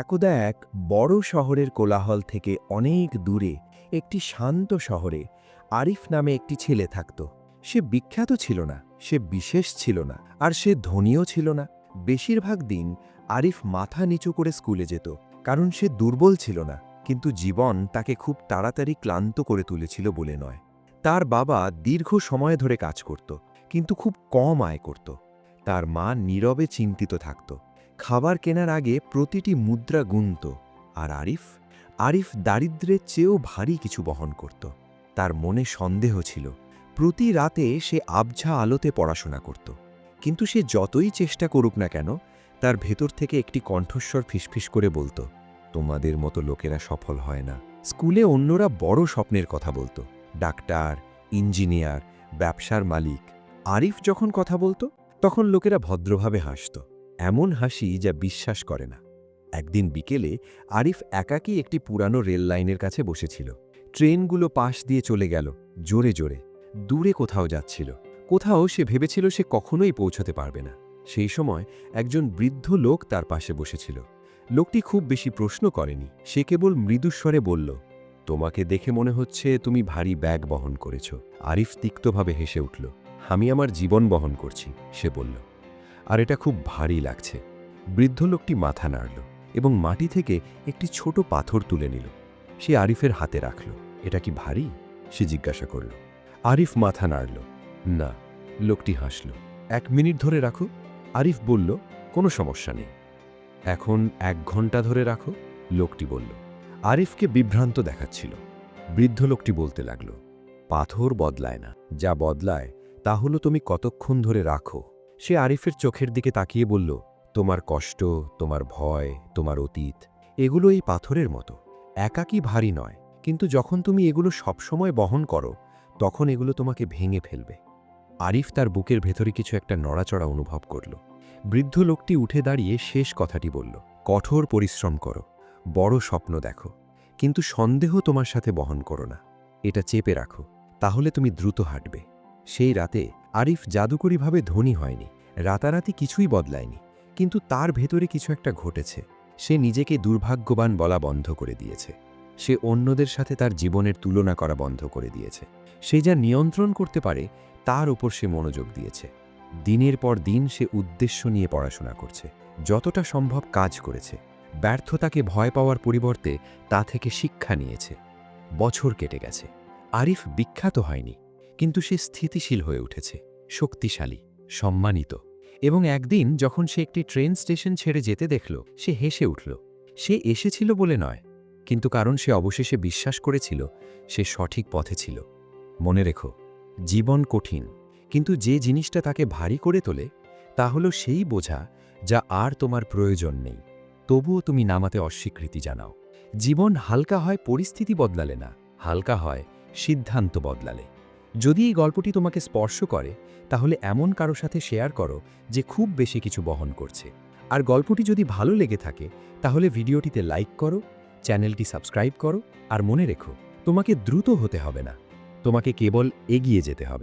একদা এক বড় শহরের কোলাহল থেকে অনেক দূরে একটি শান্ত শহরে আরিফ নামে একটি ছেলে থাকত। সে বিখ্যাত ছিল না, সে বিশেষ ছিল না, আর সে ধনীও ছিল না। বেশিরভাগ দিন আরিফ মাথা নিচু করে স্কুলে যেত, কারণ সে দুর্বল ছিল না, কিন্তু জীবন তাকে খুব তাড়াতাড়ি ক্লান্ত করে তুলেছিল বলে নয়। তার বাবা দীর্ঘ সময় ধরে কাজ করত, কিন্তু খুব কম আয় করত। তার মা নীরবে চিন্তিত থাকত। খাবার কেনার আগে প্রতিটি মুদ্রা গুনত, আর আরিফ আরিফ দারিদ্র্যের চেয়েও ভারী কিছু বহন করত। তার মনে সন্দেহ ছিল, প্রতি রাতে সে আবঝা আলোতে পড়াশোনা করত। কিন্তু সে যতই চেষ্টা করুক না কেন, তার ভেতর থেকে একটি কণ্ঠস্বর ফিসফিস করে বলতো, তোমাদের মতো লোকেরা সফল হয় না। স্কুলে অন্যরা বড় স্বপ্নের কথা বলতো, ডাক্তার, ইঞ্জিনিয়ার, ব্যবসার মালিক। আরিফ যখন কথা বলতো, তখন লোকেরা ভদ্রভাবে হাসত। এমন হাসি যা বিশ্বাস করে না। একদিন বিকেলে আরিফ একাকী একটি পুরানো রেল লাইনের কাছে বসেছিল। ট্রেনগুলো পাশ দিয়ে চলে গেল, জোরে জোরে। দূরে কোথাও যাচ্ছিল। কোথাও সে ভেবেছিল সে কখনোই পৌঁছতে পারবে না। সেই সময় একজন বৃদ্ধ লোক তার পাশে বসেছিল। লোকটি খুব বেশি প্রশ্ন করেনি। সে কেবল মৃদুস্বরে বলল, তোমাকে দেখে মনে হচ্ছে তুমি ভারী ব্যাগ বহন করেছ। আরিফ তিক্তভাবে হেসে উঠল, আমি আমার জীবন বহন করছি। সে বলল আর এটা খুব ভারী লাগছে। বৃদ্ধ লোকটি মাথা নাড়ল এবং মাটি থেকে একটি ছোট পাথর তুলে নিল। সে আরিফের হাতে রাখল। এটা কি ভারী? সে জিজ্ঞাসা করল। আরিফ মাথা নাড়ল। না, লোকটি হাসল। এক মিনিট ধরে রাখো। আরিফ বলল, কোনো সমস্যা নেই। এখন এক ঘণ্টা ধরে রাখো, লোকটি বলল। আরিফকে বিভ্রান্ত দেখাচ্ছিল। বৃদ্ধ লোকটি বলতে লাগল, পাথর বদলায় না। যা বদলায়, তা হলো তুমি কতক্ষণ ধরে রাখো। সে আরিফের চোখের দিকে তাকিয়ে বলল, তোমার কষ্ট, তোমার ভয়, তোমার অতীত, এগুলো এই পাথরের মতো। একাকী ভারী নয়। কিন্তু যখন তুমি এগুলো সবসময় বহন করো, তখন এগুলো তোমাকে ভেঙে ফেলবে। আরিফ তার বুকের ভেতরে কিছু একটা নড়াচড়া অনুভব করল। বৃদ্ধ লোকটি উঠে দাঁড়িয়ে শেষ কথাটি বলল, কঠোর পরিশ্রম করো, বড় স্বপ্ন দেখো, কিন্তু সন্দেহ তোমার সাথে বহন করো না। এটা চেপে রাখো, তাহলে তুমি দ্রুত হাঁটবে। সেই রাতে আরিফ জাদুকরীভাবে ধনী হয়নি। রাতারাতি কিছুই বদলায়নি, কিন্তু তার ভেতরে কিছু একটা ঘটেছে। সে নিজেকে দুর্ভাগ্যবান বলা বন্ধ করে দিয়েছে। সে অন্যদের সাথে তার জীবনের তুলনা করা বন্ধ করে দিয়েছে। সে যা নিয়ন্ত্রণ করতে পারে, তার ওপর সে মনোযোগ দিয়েছে। দিনের পর দিন সে উদ্দেশ্য নিয়ে পড়াশোনা করছে। যতটা সম্ভব কাজ করেছে। ব্যর্থতাকে ভয় পাওয়ার পরিবর্তে তা থেকে শিক্ষা নিয়েছে। বছর কেটে গেছে। আরিফ বিখ্যাত হয়নি, কিন্তু সে স্থিতিশীল হয়ে উঠেছে, শক্তিশালী। সম্মানিত। এবং একদিন যখন সে একটি ট্রেন স্টেশন ছেড়ে যেতে দেখল, সে হেসে উঠল, সে এসেছিল বলে নয়। কিন্তু কারণ সে অবশেষে বিশ্বাস করেছিল, সে সঠিক পথে ছিল। মনে রেখো, জীবন কঠিন, কিন্তু যে জিনিসটা তাকে ভারী করে তোলে, তা হলো সেই বোঝা যা আর তোমার প্রয়োজন নেই। তবুও তুমি নামাতে অস্বীকৃতি জানাও। জীবন হালকা হয় পরিস্থিতি বদলালে না, হালকা হয় সিদ্ধান্ত বদলালে। যদি এই গল্পটি তোমাকে স্পর্শ করে, তাহলে এমন কারও সাথে শেয়ার করো যে খুব বেশি কিছু বহন করছে। আর গল্পটি যদি ভালো লেগে থাকে, তাহলে ভিডিওটিতে লাইক করো, চ্যানেলটি সাবস্ক্রাইব করো, আর মনে রেখো, তোমাকে দ্রুত হতে হবে না। তোমাকে কেবল এগিয়ে যেতে হবে।